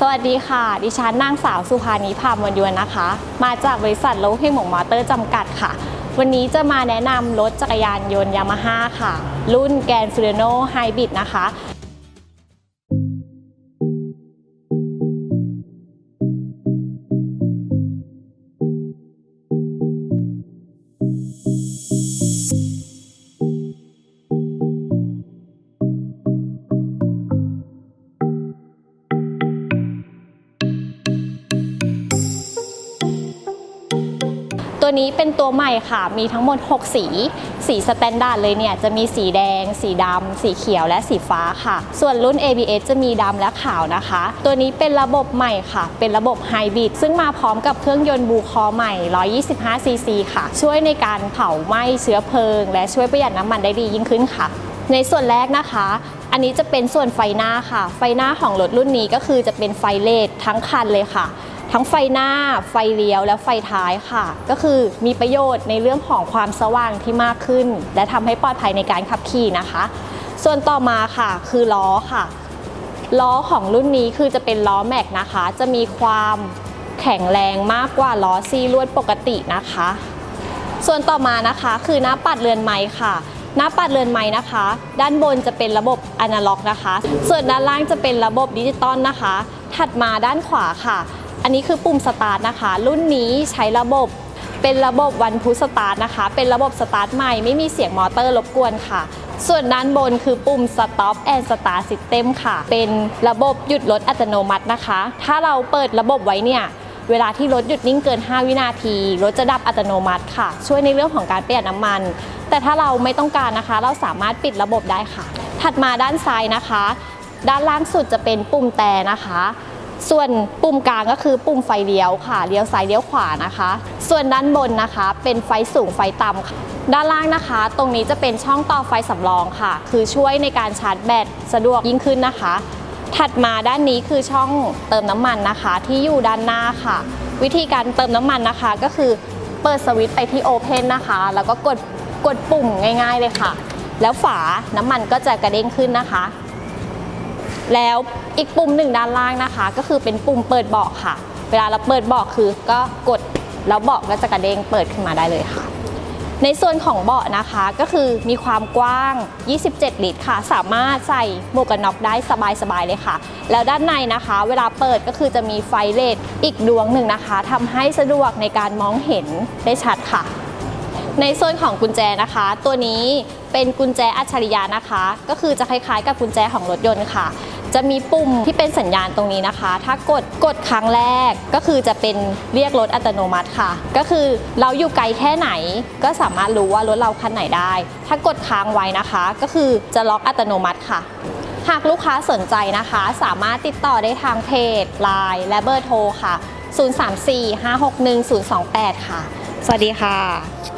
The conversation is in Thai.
สวัสดีค่ะ ดิฉันนางสาวสุภานีพามวลยวนนะคะ มาจากบริษัทโลเฮงหมงมอเตอร์จำกัดค่ะ วันนี้จะมาแนะนำรถจักรยานยนต์ยามาฮ่าค่ะ รุ่นแกนฟิเรโนไฮบริดนะคะ ตัวนี้เป็นตัวใหม่ค่ะ มีทั้งหมด 6 สี สีสแตนดาร์ดเลยเนี่ย จะมีสีแดง สีดำ สีเขียว และสีฟ้าค่ะ ส่วนรุ่น ABS จะมีดำและขาวนะคะ ตัวนี้เป็นระบบใหม่ค่ะ เป็นระบบไฮบริด ซึ่งมาพร้อมกับเครื่องยนต์บูคอใหม่ 125 ซีซีค่ะ ช่วยในการเผาไหม้เชื้อเพลิง และช่วยประหยัดน้ำมันได้ดียิ่งขึ้นค่ะ ในส่วนแรกนะคะอันนี้จะเป็นส่วนไฟหน้าค่ะ ไฟหน้าของรถรุ่นนี้ก็คือจะเป็นไฟเลดทั้งคันเลยค่ะ ทั้งไฟหน้า ไฟเลี้ยว และไฟท้ายค่ะ ก็คือมีประโยชน์ในเรื่องของความสว่างที่มากขึ้น และทำให้ปลอดภัยในการขับขี่นะคะ ส่วนต่อมาค่ะ คือล้อค่ะ ล้อของรุ่นนี้คือจะเป็นล้อแม็กนะคะ จะมีความแข็งแรงมากกว่าล้อซีลวดปกตินะคะ ส่วนต่อมานะคะคือหน้าปัดเรือนไม้ค่ะหน้าปัดเรือนไม้นะคะ ด้านบนจะเป็นระบบอนาล็อกนะคะ ส่วนด้านล่างจะเป็นระบบดิจิตอลนะคะ ถัดมาด้านขวาค่ะ อันนี้คือปุ่มสตาร์ทนะคะ รุ่นนี้ใช้ระบบเป็นระบบวันพุสตาร์ทนะคะ เป็นระบบสตาร์ทใหม่ไม่มีเสียงมอเตอร์รบกวนค่ะ ส่วนด้านบนคือปุ่ม Stop and Start System ค่ะ เป็นระบบหยุดรถอัตโนมัตินะคะ ถ้าเราเปิดระบบไว้เนี่ยเวลาที่รถหยุดนิ่งเกิน 5 วินาที รถจะดับอัตโนมัติค่ะ ช่วยในเรื่องของการประหยัดน้ำมัน แต่ถ้าเราไม่ต้องการนะคะ เราสามารถปิดระบบได้ค่ะ ถัดมาด้านซ้ายนะคะ ด้านล่างสุดจะเป็นปุ่มแต่นะคะ ส่วนปุ่มกลางก็คือปุ่มไฟเลี้ยวค่ะเลี้ยวซ้ายเลี้ยวขวานะคะ ส่วนด้านบนนะคะ เป็นไฟสูงไฟต่ำค่ะด้านล่างนะคะ ตรงนี้จะเป็นช่องต่อไฟสำรองค่ะ คือช่วยในการชาร์จแบตสะดวกยิ่งขึ้นนะคะ ถัดมาด้านนี้คือช่องเติมน้ำมันนะคะ ที่อยู่ด้านหน้าค่ะ วิธีการเติมน้ำมันนะคะ ก็คือเปิดสวิตช์ไปที่โอเพนนะคะ แล้วก็กดกดปุ่มง่าย ๆเลยค่ะ แล้วฝาน้ำมันก็จะกระเด้งขึ้นนะคะ แล้ว อีกปุ่มหนึ่งด้านล่างนะคะ ก็คือเป็นปุ่มเปิดเบาะค่ะ เวลาเราเปิดเบาะคือก็กดแล้วเบาะก็จะกระเด้งเปิดขึ้นมาได้เลยค่ะ ในส่วนของเบาะนะคะก็คือมีความกว้าง 27 ลิตรค่ะ สามารถใส่หมวกกันน็อกได้สบายๆเลยค่ะ แล้วด้านในนะคะ เวลาเปิดก็คือจะมีไฟเลดอีกดวงหนึ่งนะคะทำให้สะดวกในการมองเห็นได้ชัดค่ะในส่วนของกุญแจนะคะ ตัวนี้เป็นกุญแจอัจฉริยะนะคะ ก็คือจะคล้ายๆ กับกุญแจของรถยนต์ค่ะ จะมีปุ่มที่เป็นสัญญาณตรงนี้นะคะ ถ้ากดกดครั้งแรกก็คือจะเป็นเรียกรถอัตโนมัติค่ะ ก็คือเราอยู่ไกลแค่ไหน ก็สามารถรู้ว่ารถเราคันไหนได้ ถ้ากดค้างไว้นะคะ ก็คือจะล็อกอัตโนมัติค่ะหากลูกค้าสนใจนะคะ สามารถติดต่อได้ทางเพจ Line และเบอร์โทรค่ะ 034 561 028 ค่ะ สวัสดีค่ะ